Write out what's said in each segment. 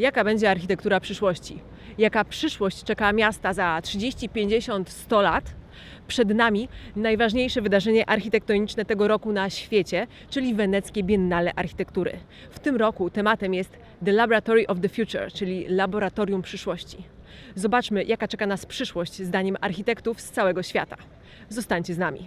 Jaka będzie architektura przyszłości? Jaka przyszłość czeka miasta za 30, 50, 100 lat? Przed nami najważniejsze wydarzenie architektoniczne tego roku na świecie, czyli weneckie Biennale Architektury. W tym roku tematem jest The Laboratory of the Future, czyli laboratorium przyszłości. Zobaczmy, jaka czeka nas przyszłość zdaniem architektów z całego świata. Zostańcie z nami.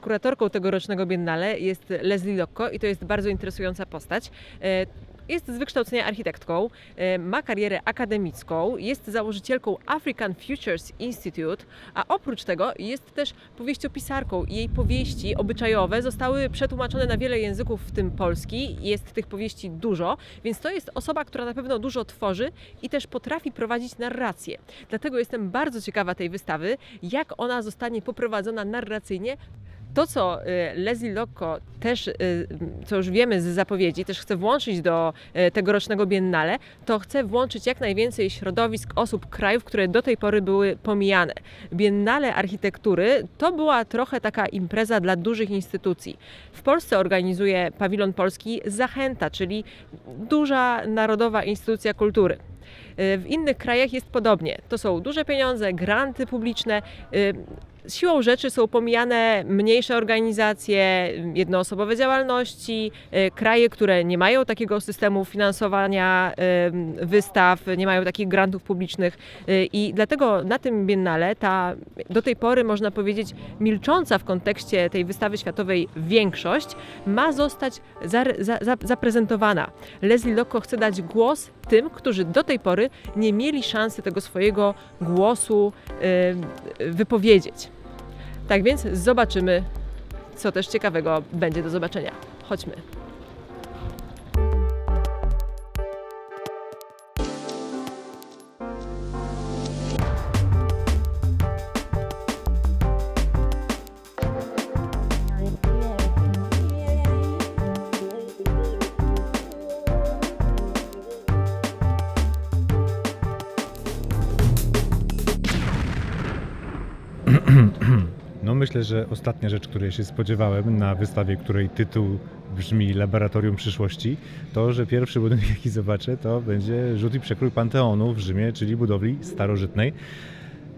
Kuratorką tegorocznego Biennale jest Leslie Lokko i to jest bardzo interesująca postać. E, Jest z wykształcenia architektką, e, ma karierę akademicką, jest założycielką African Futures Institute, a oprócz tego jest też powieściopisarką. Jej powieści obyczajowe zostały przetłumaczone na wiele języków, w tym polski. Jest tych powieści dużo, więc to jest osoba, która na pewno dużo tworzy i też potrafi prowadzić narrację. Dlatego jestem bardzo ciekawa tej wystawy, jak ona zostanie poprowadzona narracyjnie to, co y, Leslie Lokko też, y, co już wiemy z zapowiedzi, też chce włączyć do y, tegorocznego Biennale, to chce włączyć jak najwięcej środowisk, osób, krajów, które do tej pory były pomijane. Biennale Architektury to była trochę taka impreza dla dużych instytucji. W Polsce organizuje pawilon polski Zachęta, czyli duża narodowa instytucja kultury. W innych krajach jest podobnie. To są duże pieniądze, granty publiczne. Siłą rzeczy są pomijane mniejsze organizacje, jednoosobowe działalności, y, kraje, które nie mają takiego systemu finansowania wystaw, nie mają takich grantów publicznych y, i dlatego na tym Biennale ta do tej pory można powiedzieć milcząca w kontekście tej wystawy światowej większość ma zostać zare- za, za, zaprezentowana. Leslie Lokko chce dać głos tym, którzy do tej pory nie mieli szansy tego swojego głosu wypowiedzieć. Tak więc zobaczymy, co też ciekawego będzie do zobaczenia. Chodźmy. Myślę, że ostatnia rzecz, której się spodziewałem na wystawie, której tytuł brzmi Laboratorium Przyszłości, to, że pierwszy budynek, jaki zobaczę, to będzie rzut i przekrój Panteonu w Rzymie, czyli budowli starożytnej.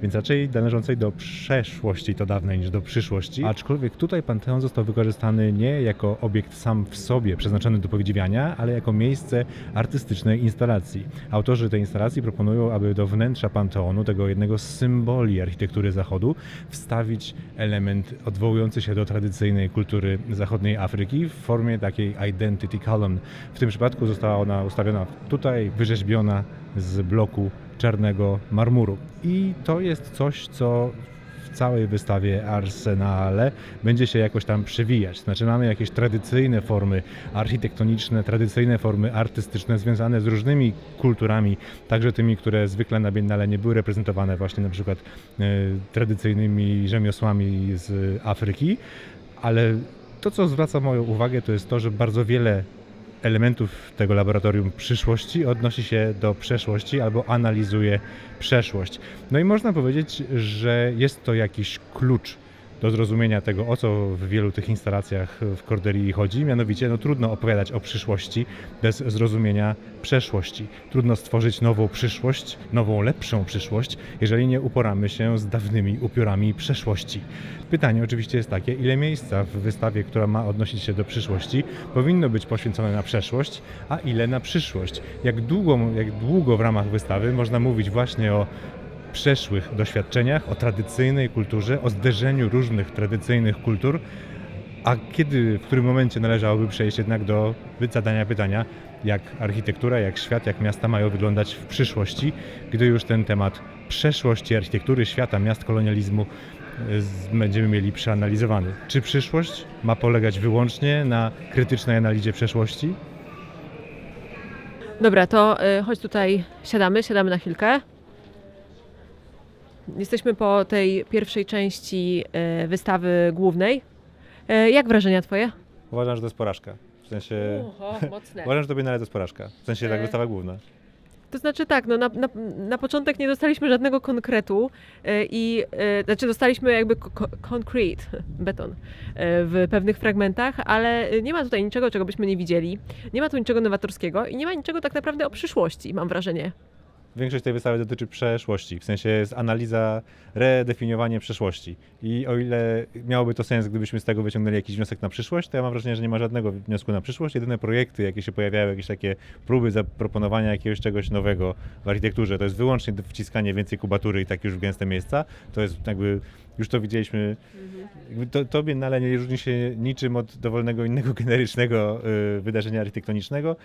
Więc raczej należącej do przeszłości to dawnej niż do przyszłości. Aczkolwiek tutaj Panteon został wykorzystany nie jako obiekt sam w sobie przeznaczony do podziwiania, ale jako miejsce artystycznej instalacji. Autorzy tej instalacji proponują, aby do wnętrza Panteonu, tego jednego z symboli architektury Zachodu, wstawić element odwołujący się do tradycyjnej kultury zachodniej Afryki w formie takiej identity column. W tym przypadku została ona ustawiona tutaj, wyrzeźbiona z bloku czarnego marmuru. I to jest coś, co w całej wystawie Arsenale będzie się jakoś tam przewijać. Znaczy mamy jakieś tradycyjne formy architektoniczne, tradycyjne formy artystyczne związane z różnymi kulturami, także tymi, które zwykle na Biennale nie były reprezentowane właśnie na przykład e, tradycyjnymi rzemiosłami z Afryki, ale to, co zwraca moją uwagę, to jest to, że bardzo wiele elementów tego laboratorium przyszłości odnosi się do przeszłości albo analizuje przeszłość. No i można powiedzieć, że jest to jakiś klucz do zrozumienia tego, o co w wielu tych instalacjach w Corderii chodzi. Mianowicie, no trudno opowiadać o przyszłości bez zrozumienia przeszłości. Trudno stworzyć nową przyszłość, nową, lepszą przyszłość, jeżeli nie uporamy się z dawnymi upiorami przeszłości. Pytanie oczywiście jest takie, ile miejsca w wystawie, która ma odnosić się do przyszłości, powinno być poświęcone na przeszłość, a ile na przyszłość. Jak długo, jak długo w ramach wystawy można mówić właśnie o przeszłych doświadczeniach, o tradycyjnej kulturze, o zderzeniu różnych tradycyjnych kultur, a kiedy, w którym momencie należałoby przejść jednak do zadania pytania, jak architektura, jak świat, jak miasta mają wyglądać w przyszłości, gdy już ten temat przeszłości architektury, świata, miast, kolonializmu z- będziemy mieli przeanalizowany. Czy przyszłość ma polegać wyłącznie na krytycznej analizie przeszłości? Dobra, to y, chodź tutaj, siadamy, siadamy na chwilkę. Jesteśmy po tej pierwszej części y, wystawy głównej. Y, Jak wrażenia twoje? Uważam, że to jest porażka. W sensie... Uho, mocne. Uważam, że to Biennale to jest porażka. W sensie tak E. wystawa główna. To znaczy tak, no na, na, na początek nie dostaliśmy żadnego konkretu e, i e, znaczy dostaliśmy jakby concrete, beton e, w pewnych fragmentach, ale nie ma tutaj niczego, czego byśmy nie widzieli. Nie ma tu niczego nowatorskiego i nie ma niczego tak naprawdę o przyszłości, mam wrażenie. Większość tej wystawy dotyczy przeszłości, w sensie jest analiza, redefiniowanie przeszłości. I o ile miałoby to sens, gdybyśmy z tego wyciągnęli jakiś wniosek na przyszłość, to ja mam wrażenie, że nie ma żadnego wniosku na przyszłość. Jedyne projekty, jakie się pojawiały, jakieś takie próby zaproponowania jakiegoś czegoś nowego w architekturze, to jest wyłącznie wciskanie więcej kubatury i tak już w gęste miejsca. To jest jakby, już to widzieliśmy, jakby to, to Biennale nie różni się niczym od dowolnego innego generycznego y, wydarzenia architektonicznego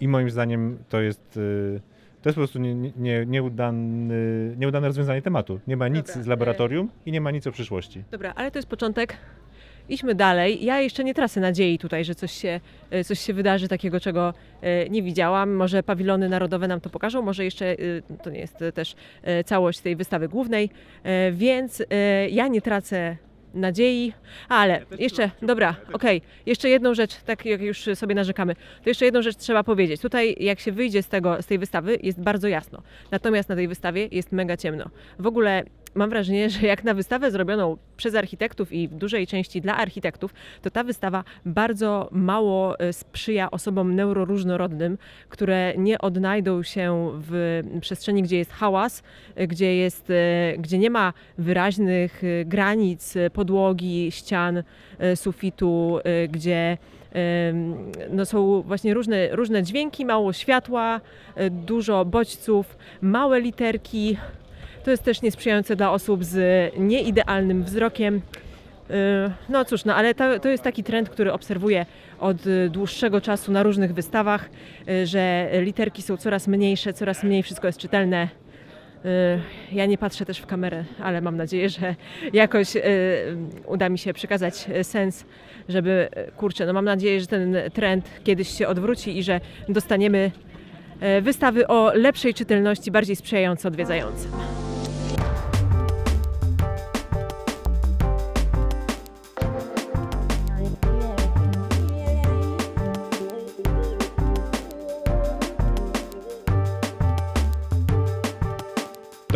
i moim zdaniem to jest... Y, to jest po prostu nie, nie, nieudany, nieudane rozwiązanie tematu. Nie ma nic Dobra, z laboratorium i nie ma nic o przyszłości. Dobra, ale to jest początek. Idźmy dalej. Ja jeszcze nie tracę nadziei tutaj, że coś się, e, coś się wydarzy takiego, czego e, nie widziałam. Może pawilony narodowe nam to pokażą, może jeszcze e, to nie jest e, też e, całość tej wystawy głównej, E, więc e, ja nie tracę nadziei, ale jeszcze, dobra, okej, jeszcze jedną rzecz, tak jak już sobie narzekamy, to jeszcze jedną rzecz trzeba powiedzieć. Tutaj jak się wyjdzie z, tego, z tej wystawy jest bardzo jasno, natomiast na tej wystawie jest mega ciemno. W ogóle mam wrażenie, że jak na wystawę zrobioną przez architektów i w dużej części dla architektów, to ta wystawa bardzo mało e, sprzyja osobom neuroróżnorodnym, które nie odnajdą się w przestrzeni, gdzie jest hałas, e, gdzie, jest, e, gdzie nie ma wyraźnych granic podłogi, ścian, sufitu, gdzie no są właśnie różne, różne dźwięki, mało światła, dużo bodźców, małe literki. To jest też niesprzyjające dla osób z nieidealnym wzrokiem. E, No cóż, no ale to, to jest taki trend, który obserwuję od e, dłuższego czasu na różnych wystawach, e, że literki są coraz mniejsze, coraz mniej wszystko jest czytelne. Ja nie patrzę też w kamerę, ale mam nadzieję, że jakoś uda mi się przekazać sens, żeby, kurczę, no mam nadzieję, że ten trend kiedyś się odwróci i że dostaniemy wystawy o lepszej czytelności, bardziej sprzyjające odwiedzającym.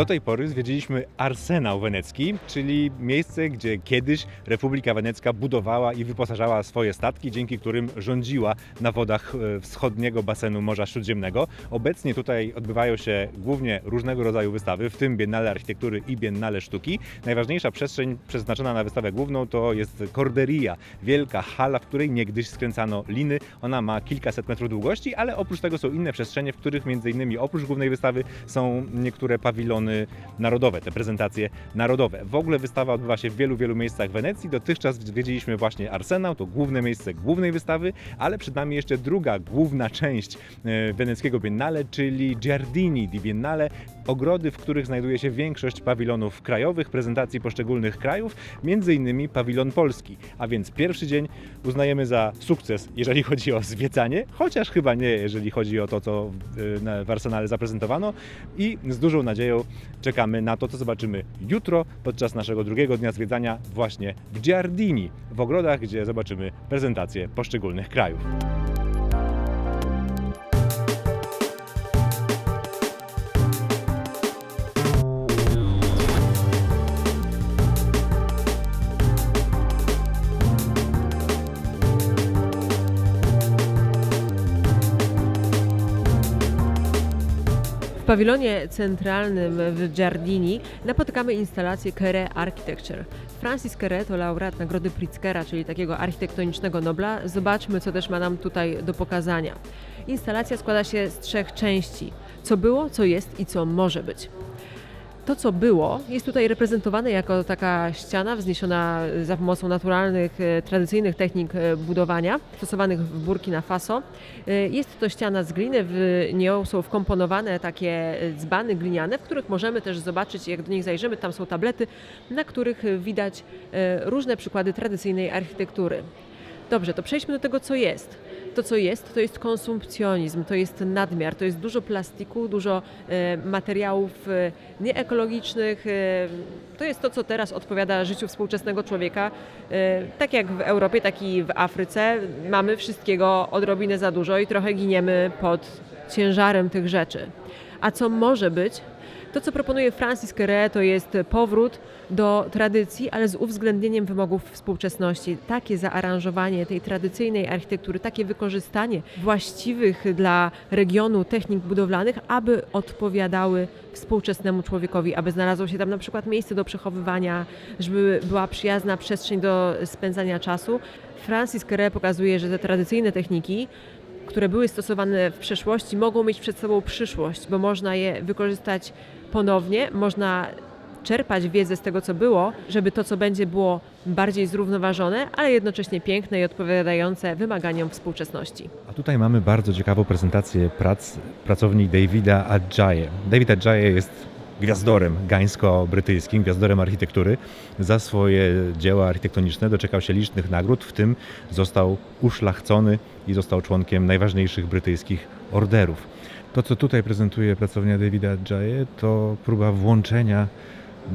Do tej pory zwiedziliśmy Arsenał Wenecki, czyli miejsce, gdzie kiedyś Republika Wenecka budowała i wyposażała swoje statki, dzięki którym rządziła na wodach e, wschodniego basenu Morza Śródziemnego. Obecnie tutaj odbywają się głównie różnego rodzaju wystawy, w tym Biennale Architektury i Biennale Sztuki. Najważniejsza przestrzeń przeznaczona na wystawę główną to jest Corderia, wielka hala, w której niegdyś skręcano liny. Ona ma kilkaset metrów długości, ale oprócz tego są inne przestrzenie, w których między innymi oprócz głównej wystawy są niektóre pawilony narodowe, te prezentacje narodowe. W ogóle wystawa odbywa się w wielu, wielu miejscach Wenecji. Dotychczas zwiedziliśmy właśnie Arsenał, to główne miejsce głównej wystawy, ale przed nami jeszcze druga główna część e, weneckiego Biennale, czyli Giardini di Biennale, ogrody, w których znajduje się większość pawilonów krajowych, prezentacji poszczególnych krajów, między innymi pawilon polski. A więc pierwszy dzień uznajemy za sukces, jeżeli chodzi o zwiedzanie, chociaż chyba nie, jeżeli chodzi o to, co w, w Arsenale zaprezentowano i z dużą nadzieją czekamy na to, co zobaczymy jutro podczas naszego drugiego dnia zwiedzania właśnie w Giardini, w ogrodach, gdzie zobaczymy prezentacje poszczególnych krajów. Pawilonie centralnym w Giardini napotykamy instalację Kere Architecture. Francis Kere to laureat nagrody Pritzkera, czyli takiego architektonicznego Nobla. Zobaczmy, co też ma nam tutaj do pokazania. Instalacja składa się z trzech części. Co było, co jest i co może być. To, co było, jest tutaj reprezentowane jako taka ściana wzniesiona za pomocą naturalnych, e, tradycyjnych technik e, budowania stosowanych w Burkina Faso. E, Jest to ściana z gliny, w nią są wkomponowane takie e, dzbany gliniane, w których możemy też zobaczyć, jak do nich zajrzymy, tam są tablety, na których e, widać e, różne przykłady tradycyjnej architektury. Dobrze, to przejdźmy do tego, co jest. To, co jest, to jest konsumpcjonizm, to jest nadmiar, to jest dużo plastiku, dużo e, materiałów e, nieekologicznych. E, to jest to, co teraz odpowiada życiu współczesnego człowieka. Tak jak w Europie, tak i w Afryce. Mamy wszystkiego odrobinę za dużo i trochę giniemy pod ciężarem tych rzeczy. A co może być? To, co proponuje Francis Kere, to jest powrót do tradycji, ale z uwzględnieniem wymogów współczesności. Takie zaaranżowanie tej tradycyjnej architektury, takie wykorzystanie właściwych dla regionu technik budowlanych, aby odpowiadały współczesnemu człowiekowi, aby znalazło się tam na przykład miejsce do przechowywania, żeby była przyjazna przestrzeń do spędzania czasu. Francis Kere pokazuje, że te tradycyjne techniki które były stosowane w przeszłości, mogą mieć przed sobą przyszłość, bo można je wykorzystać ponownie, można czerpać wiedzę z tego, co było, żeby to, co będzie, było bardziej zrównoważone, ale jednocześnie piękne i odpowiadające wymaganiom współczesności. A tutaj mamy bardzo ciekawą prezentację prac pracowni Davida Adjaye. David Adjaye jest gwiazdorem gańsko-brytyjskim, gwiazdorem architektury. Za swoje dzieła architektoniczne doczekał się licznych nagród, w tym został uszlachcony i został członkiem najważniejszych brytyjskich orderów. To, co tutaj prezentuje pracownia Davida Adjaye, to próba włączenia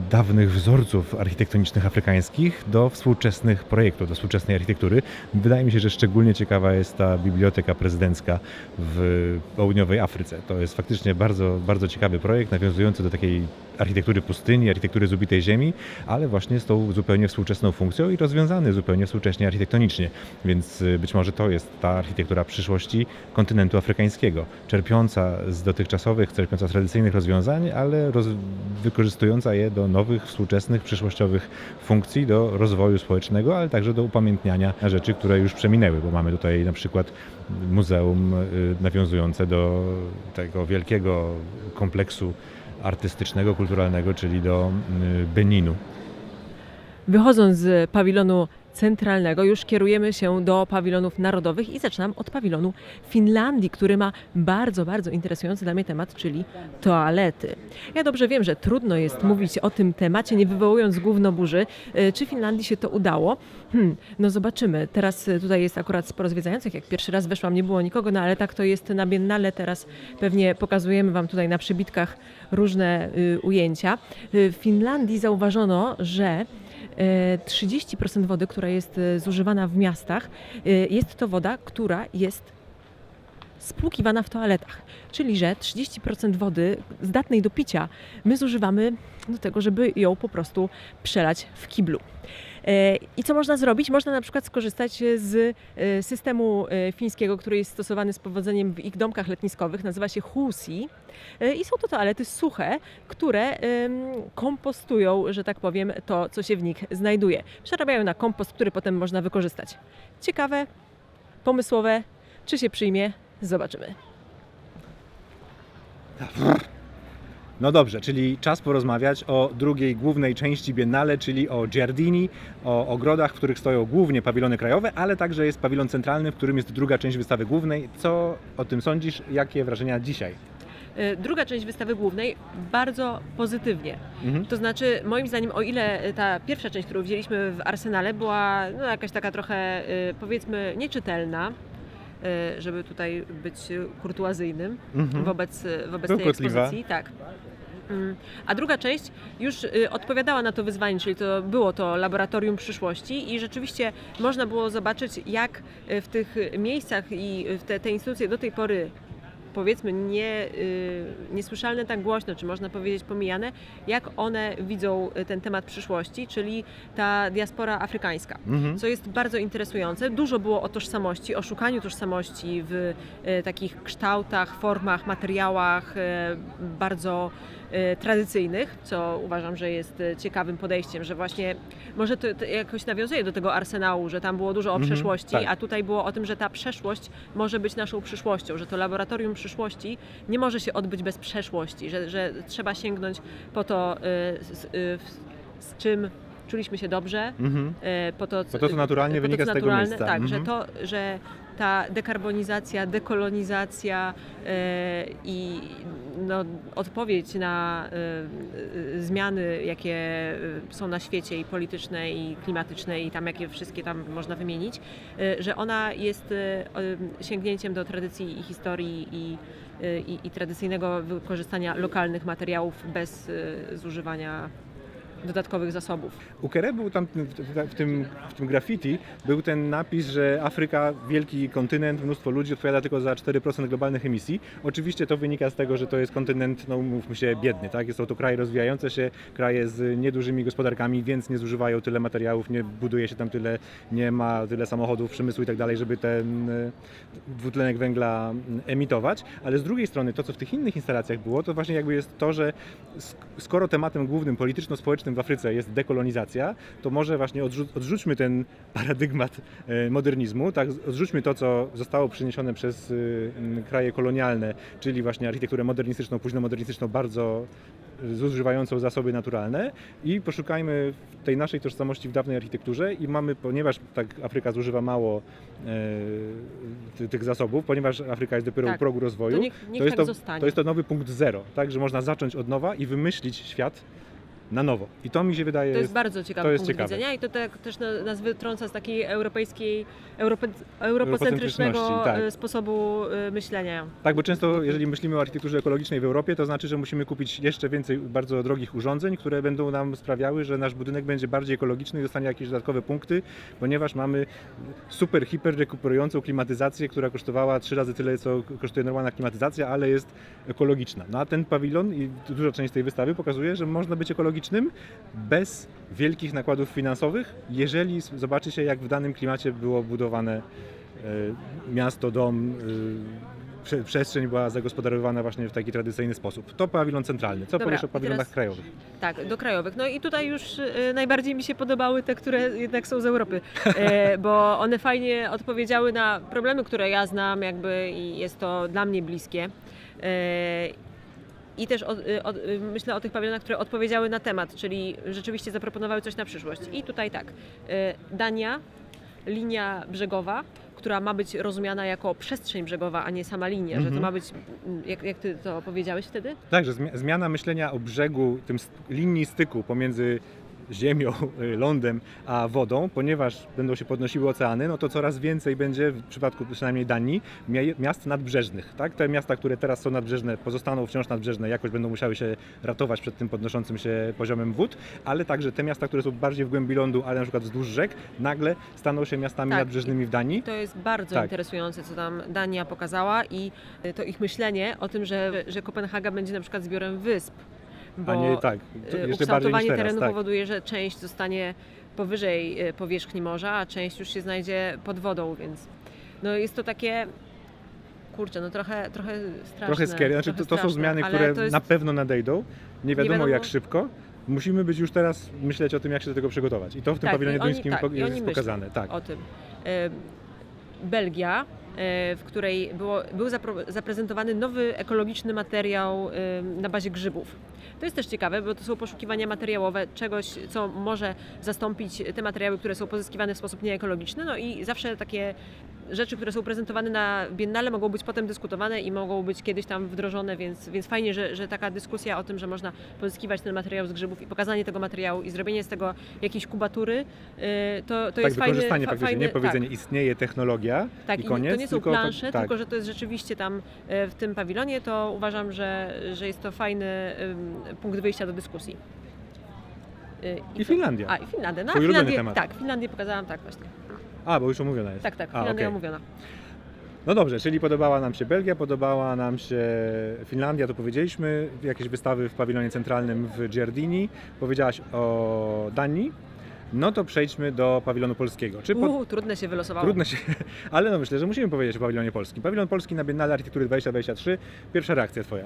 dawnych wzorców architektonicznych afrykańskich do współczesnych projektów, do współczesnej architektury. Wydaje mi się, że szczególnie ciekawa jest ta biblioteka prezydencka w południowej Afryce. To jest faktycznie bardzo, bardzo ciekawy projekt, nawiązujący do takiej architektury pustyni, architektury z ubitej ziemi, ale właśnie z tą zupełnie współczesną funkcją i rozwiązany zupełnie współcześnie architektonicznie. Więc y, być może to jest ta architektura przyszłości kontynentu afrykańskiego, czerpiąca z dotychczasowych, czerpiąca z tradycyjnych rozwiązań, ale roz, wykorzystująca je do nowych, współczesnych, przyszłościowych funkcji, do rozwoju społecznego, ale także do upamiętniania rzeczy, które już przeminęły, bo mamy tutaj na przykład muzeum y, nawiązujące do tego wielkiego kompleksu artystycznego, kulturalnego, czyli do y, Beninu. Wychodząc z pawilonu centralnego, już kierujemy się do pawilonów narodowych i zaczynam od pawilonu Finlandii, który ma bardzo, bardzo interesujący dla mnie temat, czyli toalety. Ja dobrze wiem, że trudno jest mówić o tym temacie, nie wywołując gównoburzy. E, Czy Finlandii się to udało? Hmm, no zobaczymy. Teraz e, tutaj jest akurat sporo zwiedzających. Jak pierwszy raz weszłam, nie było nikogo, no ale tak to jest na Biennale. Teraz pewnie pokazujemy Wam tutaj na przybitkach różne y, ujęcia. W Finlandii zauważono, że 30% wody, która jest e, zużywana w miastach, e, jest to woda, która jest spłukiwana w toaletach. Czyli, że 30% wody zdatnej do picia my zużywamy do tego, żeby ją po prostu przelać w kiblu. E, I co można zrobić? Można na przykład skorzystać z e, systemu e, fińskiego, który jest stosowany z powodzeniem w ich domkach letniskowych. Nazywa się Husi. I są to toalety suche, które kompostują, że tak powiem, to, co się w nich znajduje. Przerabiają na kompost, który potem można wykorzystać. Ciekawe, pomysłowe, czy się przyjmie? Zobaczymy. No dobrze, czyli czas porozmawiać o drugiej głównej części Biennale, czyli o Giardini, o ogrodach, w których stoją głównie pawilony krajowe, ale także jest pawilon centralny, w którym jest druga część wystawy głównej. Co o tym sądzisz? Jakie wrażenia dzisiaj? E, Druga część wystawy głównej bardzo pozytywnie. Mhm. To znaczy, moim zdaniem, o ile ta pierwsza część, którą widzieliśmy w Arsenale, była no, jakaś taka trochę, y, powiedzmy, nieczytelna, żeby tutaj być kurtuazyjnym Mhm. wobec, wobec tej Bełkotliwa. ekspozycji. Tak. Mm. A druga część już y, odpowiadała na to wyzwanie, czyli to było to laboratorium przyszłości i rzeczywiście można było zobaczyć, jak y, w tych miejscach i w te, te instytucje do tej pory powiedzmy nie, y, niesłyszalne tak głośno, czy można powiedzieć pomijane, jak one widzą y, ten temat przyszłości, czyli ta diaspora afrykańska Mhm. co jest bardzo interesujące. Dużo było o tożsamości, o szukaniu tożsamości w e, takich kształtach, formach, materiałach bardzo tradycyjnych, co uważam, że jest e, ciekawym podejściem, że właśnie może to, to jakoś nawiązuje do tego arsenału, że tam było dużo o Mhm, przeszłości, tak. a tutaj było o tym, że ta przeszłość może być naszą przyszłością, że to laboratorium przyszłości nie może się odbyć bez przeszłości, że, że trzeba sięgnąć po to, e, z, e, z czym czuliśmy się dobrze, Mhm. e, po to, Po to, co naturalnie po to, wynika co z tego naturalne, miejsca. Tak, Mhm. że to, że ta dekarbonizacja, dekolonizacja e, i no, odpowiedź na e, zmiany, jakie są na świecie i polityczne, i klimatyczne, i tam jakie wszystkie tam można wymienić, e, że ona jest sięgnięciem do tradycji i historii i, i, i tradycyjnego wykorzystania lokalnych materiałów bez zużywania dodatkowych zasobów. U Kere był tam w, tym, w tym graffiti był ten napis, że Afryka, wielki kontynent, mnóstwo ludzi odpowiada tylko za 4% globalnych emisji. Oczywiście to wynika z tego, że to jest kontynent, no mówmy się, biedny, tak? Są to kraje rozwijające się, kraje z niedużymi gospodarkami, więc nie zużywają tyle materiałów, nie buduje się tam tyle, nie ma tyle samochodów, przemysłu i tak dalej, żeby ten e, dwutlenek węgla mm, emitować. Ale z drugiej strony to, co w tych innych instalacjach było, to właśnie jakby jest to, że sk- skoro tematem głównym polityczno-społecznym w Afryce jest dekolonizacja, to może właśnie odrzu- odrzućmy ten paradygmat e, modernizmu, tak, odrzućmy to, co zostało przyniesione przez y, kraje kolonialne, czyli właśnie architekturę modernistyczną, późnomodernistyczną, bardzo y, zużywającą zasoby naturalne i poszukajmy tej naszej tożsamości w dawnej architekturze i mamy, ponieważ tak Afryka zużywa mało e, ty- tych zasobów, ponieważ Afryka jest dopiero Tak. u progu rozwoju, To niech, niech to jest tak to, to jest to nowy punkt zero, tak, że można zacząć od nowa i wymyślić świat na nowo. I to mi się wydaje To jest bardzo ciekawy to jest punkt ciekawe. widzenia i to tak też na- nas wytrąca z takiej europejskiej, europe, europocentrycznego tak. e, sposobu e, myślenia. Tak, bo często jeżeli myślimy o architekturze ekologicznej w Europie, to znaczy, że musimy kupić jeszcze więcej bardzo drogich urządzeń, które będą nam sprawiały, że nasz budynek będzie bardziej ekologiczny i dostanie jakieś dodatkowe punkty, ponieważ mamy super, hiper rekuperującą klimatyzację, która kosztowała trzy razy tyle, co kosztuje normalna klimatyzacja, ale jest ekologiczna. No a ten pawilon i duża część tej wystawy pokazuje, że można być ekologicznym bez wielkich nakładów finansowych, jeżeli zobaczy się, jak w danym klimacie było budowane e, miasto, dom, e, prze- przestrzeń była zagospodarowana właśnie w taki tradycyjny sposób. To pawilon centralny. Co Dobra, powiesz o pawilonach teraz- krajowych? Tak, do krajowych. No i tutaj już e, najbardziej mi się podobały te, które jednak są z Europy, e, bo one fajnie odpowiedziały na problemy, które ja znam jakby i jest to dla mnie bliskie. E, I też o, e, o, e, myślę o tych pawilonach, które odpowiedziały na temat, czyli rzeczywiście zaproponowały coś na przyszłość. I tutaj tak, e, Dania, linia brzegowa, która ma być rozumiana jako przestrzeń brzegowa, a nie sama linia, że to Mhm. ma być, mm, jak, jak ty to powiedziałeś wtedy? Tak, że zmia- zmiana myślenia o brzegu, tym linii styku pomiędzy ziemią, y, lądem, a wodą, ponieważ będą się podnosiły oceany, no to coraz więcej będzie, w przypadku przynajmniej Danii, mia- miast nadbrzeżnych. Tak? Te miasta, które teraz są nadbrzeżne, pozostaną wciąż nadbrzeżne, jakoś będą musiały się ratować przed tym podnoszącym się poziomem wód, ale także te miasta, które są bardziej w głębi lądu, ale na przykład wzdłuż rzek, nagle staną się miastami Tak. nadbrzeżnymi w Danii. To jest bardzo Tak. interesujące, co tam Dania pokazała i y, to ich myślenie o tym, że, że Kopenhaga będzie na przykład zbiorem wysp. Bo A nie tak, y, ukształtowanie teraz. terenu Tak. powoduje, że część zostanie powyżej y, powierzchni morza, a część już się znajdzie pod wodą, więc no jest to takie kurczę, no trochę, trochę straszne. Trochę scary. Znaczy, trochę to, to są straszne, zmiany, które jest, na pewno nadejdą. Nie wiadomo, wiadomo- jak szybko. Musimy być już teraz myśleć o tym, jak się do tego przygotować. I to w tym Tak, pawilonie duńskim tak, jest pokazane. Tak. o tym. E, Belgia, w której było, był zaprezentowany nowy ekologiczny materiał na bazie grzybów. To jest też ciekawe, bo to są poszukiwania materiałowe czegoś, co może zastąpić te materiały, które są pozyskiwane w sposób nieekologiczny. No i zawsze takie rzeczy, które są prezentowane na Biennale mogą być potem dyskutowane i mogą być kiedyś tam wdrożone, więc, więc fajnie, że, że taka dyskusja o tym, że można pozyskiwać ten materiał z grzybów i pokazanie tego materiału i zrobienie z tego jakiejś kubatury, y, to, to tak, jest fajny, wykorzystanie faktycznie, fajny nie powiedzenie istnieje technologia tak, tak, i koniec. to nie są tylko, plansze, tak, tylko że to jest rzeczywiście tam e, w tym pawilonie, to uważam, że, że jest to fajny punkt wyjścia do dyskusji. Y, I co? Finlandia. A, i Finlandia. No, Twój Finlandię, temat. tak, Finlandię pokazałam, tak właśnie. A, bo już omówiona jest. Tak, tak, A, Finlandia okej. omówiona. No dobrze, czyli podobała nam się Belgia, podobała nam się Finlandia, to powiedzieliśmy, jakieś wystawy w pawilonie centralnym w Giardini, powiedziałaś o Danii. No to przejdźmy do pawilonu polskiego. Czy po... Uuu, trudne się wylosowało. Trudno się, ale no myślę, że musimy powiedzieć o pawilonie polskim. Pawilon polski na Biennale Architektury 2023. Pierwsza reakcja Twoja.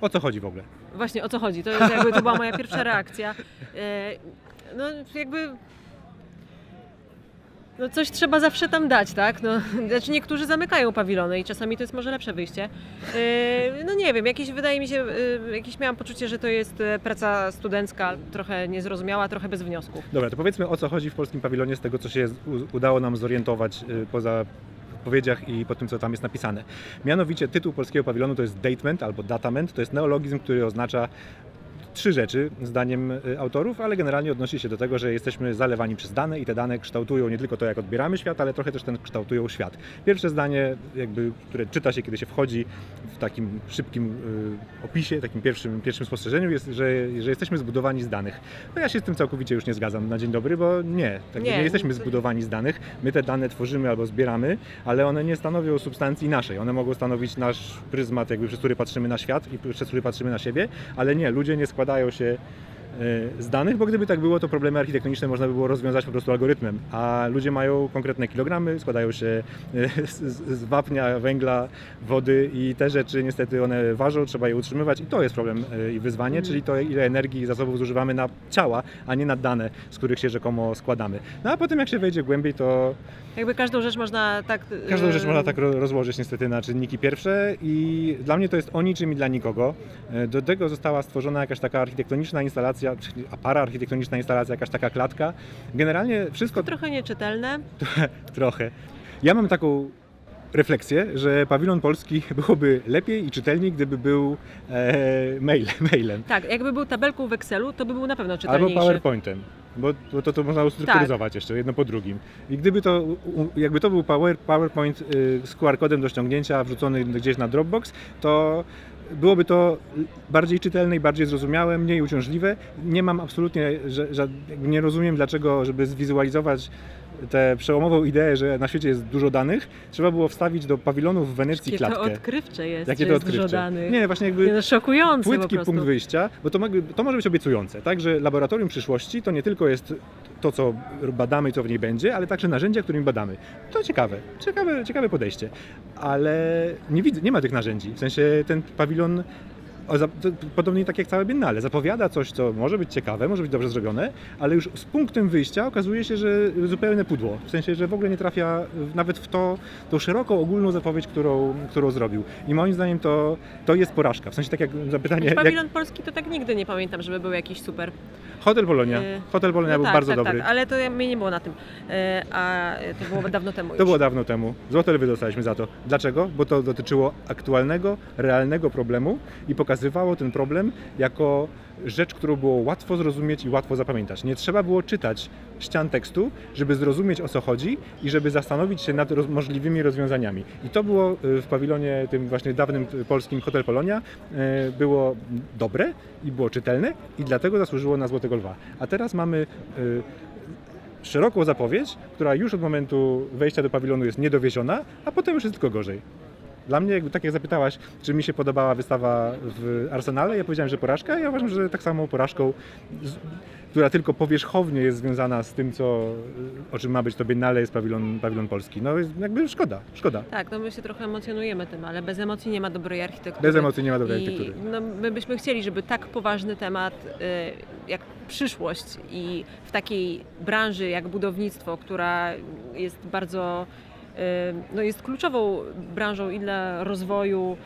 O co chodzi w ogóle? Właśnie o co chodzi? To, jest jakby, to była moja pierwsza reakcja. E, No jakby. No coś trzeba zawsze tam dać, tak? No, znaczy niektórzy zamykają pawilony i czasami to jest może lepsze wyjście. E, No nie wiem, jakieś wydaje mi się, e, jakieś miałam poczucie, że to jest e, praca studencka, trochę niezrozumiała, trochę bez wniosków. Dobra, to powiedzmy o co chodzi w polskim pawilonie z tego, co się udało nam zorientować y, poza powiedziach i po tym, co tam jest napisane. Mianowicie tytuł polskiego pawilonu to jest datement albo datament, to jest neologizm, który oznacza trzy rzeczy, zdaniem y, autorów, ale generalnie odnosi się do tego, że jesteśmy zalewani przez dane i te dane kształtują nie tylko to, jak odbieramy świat, ale trochę też ten kształtują świat. Pierwsze zdanie, jakby, które czyta się, kiedy się wchodzi w takim szybkim y, opisie, takim pierwszym, pierwszym spostrzeżeniu, jest, że, że jesteśmy zbudowani z danych. No ja się z tym całkowicie już nie zgadzam na dzień dobry, bo nie, tak nie, Nie, jesteśmy to- zbudowani z danych. My te dane tworzymy albo zbieramy, ale one nie stanowią substancji naszej. One mogą stanowić nasz pryzmat, jakby, przez który patrzymy na świat i przez który patrzymy na siebie, ale nie, ludzie nie składają się e, z danych, bo gdyby tak było, to problemy architektoniczne można by było rozwiązać po prostu algorytmem, a ludzie mają konkretne kilogramy, składają się e, z, wapnia, węgla, wody i te rzeczy niestety one ważą, trzeba je utrzymywać i to jest problem e, i wyzwanie, Mhm. czyli to ile energii i zasobów zużywamy na ciała, a nie na dane, z których się rzekomo składamy. No a potem jak się wejdzie głębiej, to Jakby każdą rzecz można tak... Każdą rzecz można tak ro- rozłożyć niestety na czynniki pierwsze i dla mnie to jest o niczym i dla nikogo. Do tego została stworzona jakaś taka architektoniczna instalacja, czy a paraarchitektoniczna instalacja, jakaś taka klatka. Generalnie wszystko Trochę nieczytelne. trochę. Ja mam taką refleksję, że pawilon polski byłoby lepiej i czytelniej, gdyby był e, mail, mailem. Tak, jakby był tabelką w Excelu, to by był na pewno Albo czytelniejszy. PowerPointem, bo, bo to, to można ustrukturyzować jeszcze jedno po drugim. I gdyby to, jakby to był power, PowerPoint y, z QR-kodem do ściągnięcia wrzucony gdzieś na Dropbox, to byłoby to bardziej czytelne i bardziej zrozumiałe, mniej uciążliwe. Nie mam absolutnie, że, że nie rozumiem dlaczego, żeby zwizualizować tę przełomową ideę, że na świecie jest dużo danych, trzeba było wstawić do pawilonów w Wenecji Jakie to klatkę. odkrywcze jest, Jakie to jest dużo odkrywcze. danych. Nie, właśnie jakby no, szokujące po płytki prostu. punkt wyjścia, bo to, to może być obiecujące, tak, że laboratorium przyszłości to nie tylko jest to, co badamy i co w niej będzie, ale także narzędzia, którymi badamy. To ciekawe, ciekawe, ciekawe podejście, ale nie widzę, nie ma tych narzędzi, w sensie ten pawilon o, za- to Podobnie tak jak całe Biennale. Zapowiada coś, co może być ciekawe, może być dobrze zrobione, ale już z punktem wyjścia okazuje się, że zupełne pudło. W sensie, że w ogóle nie trafia nawet w to, tą szeroką, ogólną zapowiedź, którą, którą zrobił. I moim zdaniem to, to jest porażka. W sensie tak jak zapytanie, jak Pawilon polski to tak nigdy nie pamiętam, żeby był jakiś super. Hotel Polonia. Y, Hotel Polonia no był tak, bardzo tak, dobry. Tak, ale to mnie nie było na tym. E, A to było dawno temu To już. było dawno temu. Złote lwy dostaliśmy za to. Dlaczego? Bo to dotyczyło aktualnego, realnego problemu i pokazywało ten problem jako rzecz, którą było łatwo zrozumieć i łatwo zapamiętać. Nie trzeba było czytać ścian tekstu, żeby zrozumieć o co chodzi i żeby zastanowić się nad roz- możliwymi rozwiązaniami. I to było y, w pawilonie tym właśnie dawnym polskim Hotel Polonia y, było dobre i było czytelne i dlatego zasłużyło na Złotego Lwa. A teraz mamy y, szeroką zapowiedź, która już od momentu wejścia do pawilonu jest niedowieziona, a potem już jest tylko gorzej. Dla mnie, jakby tak jak zapytałaś, czy mi się podobała wystawa w Arsenale, ja powiedziałem, że porażka. Ja uważam, że tak samo porażką, która tylko powierzchownie jest związana z tym, co, o czym ma być to Biennale, jest pawilon, pawilon polski. No jakby szkoda, szkoda. Tak, no my się trochę emocjonujemy tym, ale bez emocji nie ma dobrej architektury. Bez emocji nie ma dobrej I, architektury. No, my byśmy chcieli, żeby tak poważny temat y, jak przyszłość i w takiej branży jak budownictwo, która jest bardzo no jest kluczową branżą i dla rozwoju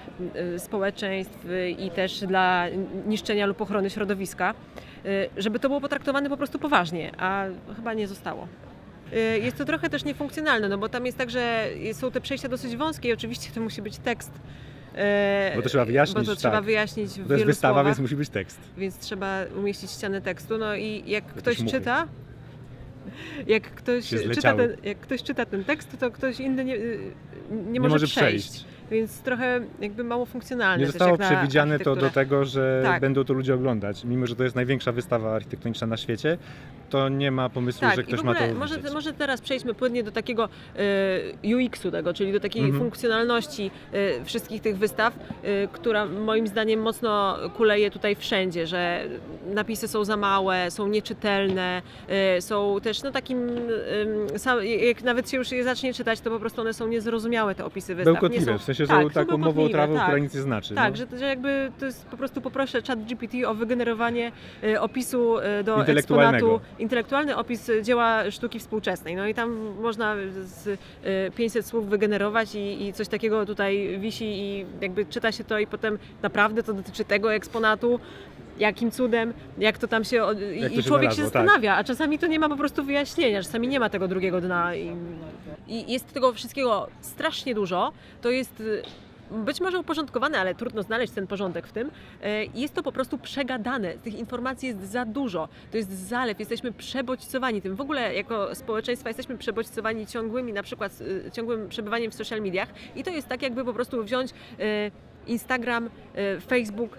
y, społeczeństw y, i też dla niszczenia lub ochrony środowiska, y, żeby to było potraktowane po prostu poważnie, a chyba nie zostało. Jest to trochę też niefunkcjonalne, no bo tam jest tak, że są te przejścia dosyć wąskie i oczywiście to musi być tekst. Bo to trzeba wyjaśnić, Bo to trzeba tak. wyjaśnić w To jest wystawa, słowach, więc musi być tekst. więc trzeba umieścić ścianę tekstu. No i jak ktoś czyta, jak ktoś, czyta ten, jak ktoś czyta ten tekst, to ktoś inny nie, y, nie, Nie może, może przejść. przejść. Więc trochę jakby mało funkcjonalne. Nie zostało przewidziane to do tego, że Tak. będą to ludzie oglądać. Mimo, że to jest największa wystawa architektoniczna na świecie, to nie ma pomysłu, że Tak, i ktoś w ma ogóle to może, może teraz przejdźmy płynnie do takiego e, UX-u tego, czyli do takiej Mhm. funkcjonalności e, wszystkich tych wystaw, e, która moim zdaniem mocno kuleje tutaj wszędzie, że napisy są za małe, są nieczytelne, e, są też no takim, em, sam, jak nawet się już je zacznie czytać, to po prostu one są niezrozumiałe te opisy wystaw. Nie Bełkotliwe, są, w sensie, że tak, są taką mową trawą, tak. która nic nie znaczy. Tak, no. że, że jakby to jest po prostu poproszę chat GPT o wygenerowanie e, opisu e, do Intelektualnego. eksponatu, intelektualny opis dzieła sztuki współczesnej. No i tam można z e, 500 słów wygenerować i, i coś takiego tutaj wisi i jakby czyta się to i potem naprawdę to dotyczy tego eksponatu. Jakim cudem, jak to tam się. od- I, Jak to i się człowiek się tak. zastanawia, a czasami to nie ma po prostu wyjaśnienia, czasami nie ma tego drugiego dna. I, i jest tego wszystkiego strasznie dużo. To jest y, być może uporządkowane, ale trudno znaleźć ten porządek w tym. E, Jest to po prostu przegadane. Tych informacji jest za dużo. To jest zalew. Jesteśmy przebodźcowani tym. W ogóle jako społeczeństwa jesteśmy przebodźcowani ciągłymi, na przykład e, ciągłym przebywaniem w social mediach. I to jest tak, jakby po prostu wziąć Instagram, Facebook,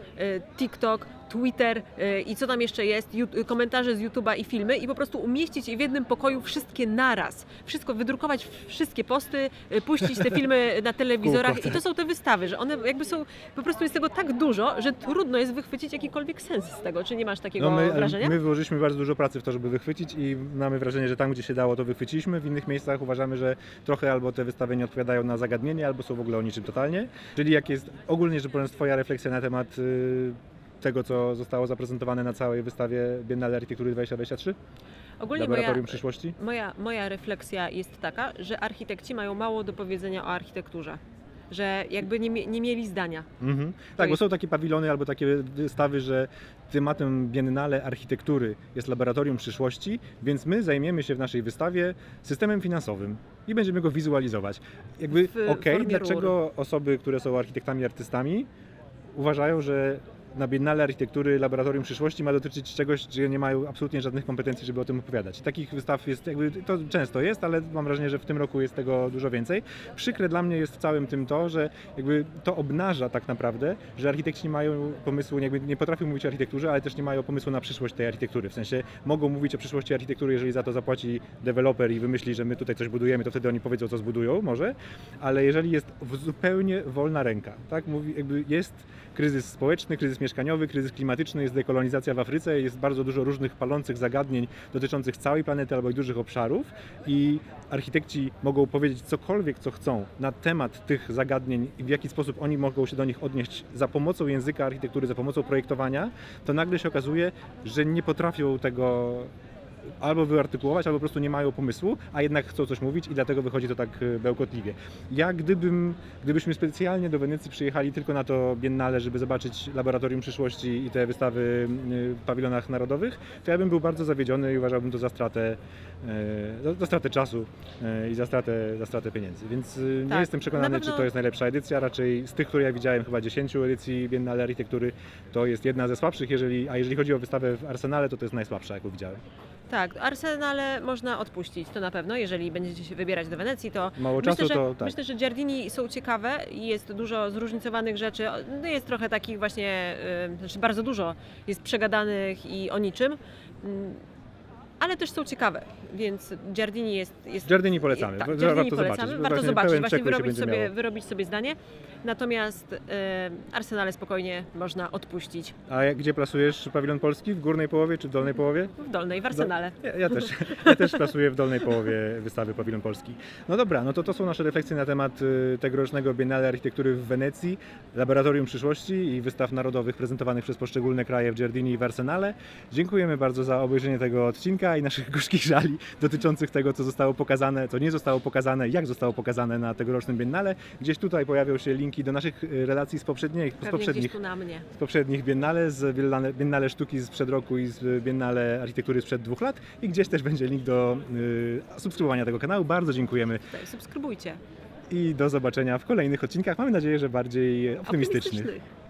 TikTok, Twitter e, i co tam jeszcze jest, Ju- komentarze z YouTube'a i filmy i po prostu umieścić je w jednym pokoju wszystkie naraz. Wszystko, wydrukować wszystkie posty, e, puścić te filmy na telewizorach i to są te wystawy, że one jakby są, po prostu jest tego tak dużo, że trudno jest wychwycić jakikolwiek sens z tego. Czy nie masz takiego No my, wrażenia? my wyłożyliśmy bardzo dużo pracy w to, żeby wychwycić i mamy wrażenie, że tam, gdzie się dało, to wychwyciliśmy. W innych miejscach uważamy, że trochę albo te wystawy nie odpowiadają na zagadnienie, albo są w ogóle o niczym totalnie. Czyli jak jest ogólnie rzecz biorąc Twoja refleksja na temat y, tego, co zostało zaprezentowane na całej wystawie Biennale Architektury 2023? Ogólnie Laboratorium moja, przyszłości? moja, moja refleksja jest taka, że architekci mają mało do powiedzenia o architekturze. Że jakby nie, nie mieli zdania. Mhm. Tak, bo są takie pawilony albo takie wystawy, że tematem Biennale Architektury jest Laboratorium Przyszłości, więc my zajmiemy się w naszej wystawie systemem finansowym i będziemy go wizualizować. Jakby, okej, formie dlaczego osoby, które są architektami, artystami uważają, że na Biennale Architektury Laboratorium Przyszłości ma dotyczyć czegoś, gdzie nie mają absolutnie żadnych kompetencji, żeby o tym opowiadać. Takich wystaw jest, jakby to często jest, ale mam wrażenie, że w tym roku jest tego dużo więcej. Przykre dla mnie jest w całym tym to, że jakby to obnaża tak naprawdę, że architekci nie mają pomysłu, jakby nie potrafią mówić o architekturze, ale też nie mają pomysłu na przyszłość tej architektury. W sensie mogą mówić o przyszłości architektury, jeżeli za to zapłaci deweloper i wymyśli, że my tutaj coś budujemy, to wtedy oni powiedzą, co zbudują, może, ale jeżeli jest zupełnie wolna ręka, tak, mówi, jakby jest kryzys społeczny, kryzys kryzys klimatyczny, jest dekolonizacja w Afryce, jest bardzo dużo różnych palących zagadnień dotyczących całej planety albo i dużych obszarów i architekci mogą powiedzieć cokolwiek, co chcą na temat tych zagadnień i w jaki sposób oni mogą się do nich odnieść za pomocą języka architektury, za pomocą projektowania, to nagle się okazuje, że nie potrafią tego albo wyartykułować, albo po prostu nie mają pomysłu, a jednak chcą coś mówić i dlatego wychodzi to tak e, bełkotliwie. Ja gdybym, gdybyśmy specjalnie do Wenecji przyjechali tylko na to Biennale, żeby zobaczyć Laboratorium Przyszłości i te wystawy y, w pawilonach narodowych, to ja bym był bardzo zawiedziony i uważałbym to za stratę, e, za, za stratę czasu e, i za stratę, za stratę pieniędzy. Więc y, nie Tak, jestem przekonany, na czy pewno- to jest najlepsza edycja. Raczej z tych, które ja widziałem, chyba 10 edycji Biennale Architektury, to jest jedna ze słabszych, jeżeli, a jeżeli chodzi o wystawę w Arsenale, to to jest najsłabsza, jaką widziałem. Tak, Arsenale można odpuścić, to na pewno. Jeżeli będziecie się wybierać do Wenecji, to Mało myślę, czasu, że, to tak. myślę, że Giardini są ciekawe i jest dużo zróżnicowanych rzeczy. No jest trochę takich właśnie, y, znaczy bardzo dużo jest przegadanych i o niczym. Mm, Ale też są ciekawe, więc Giardini jest. jest Giardini polecamy. Tak, Warto Giardini zobaczyć. polecamy. Bo Warto właśnie zobaczyć, właśnie wyrobić sobie, miało. wyrobić sobie zdanie. Natomiast y, Arsenale spokojnie można odpuścić A jak- gdzie plasujesz pawilon polski? W górnej połowie czy w dolnej połowie? w dolnej, w Arsenale. Ja, ja, też, ja też plasuję w dolnej połowie wystawy Pawilon Polski. No dobra, no to to są nasze refleksje na temat y, tegorocznego Biennale Architektury w Wenecji, Laboratorium Przyszłości i wystaw narodowych prezentowanych przez poszczególne kraje w Giardini i w Arsenale. Dziękujemy bardzo za obejrzenie tego odcinka i naszych gorzkich żali dotyczących tego, co zostało pokazane, co nie zostało pokazane, jak zostało pokazane na tegorocznym Biennale. Gdzieś tutaj pojawią się linki do naszych y, relacji z poprzednich, z poprzednich z poprzednich Biennale, z Biennale, Biennale Sztuki sprzed roku i z Biennale Architektury sprzed dwóch lat i gdzieś też będzie link do y, subskrybowania tego kanału. Bardzo dziękujemy subskrybujcie. i do zobaczenia w kolejnych odcinkach. Mamy nadzieję, że bardziej optymistycznych. Optymistycznych.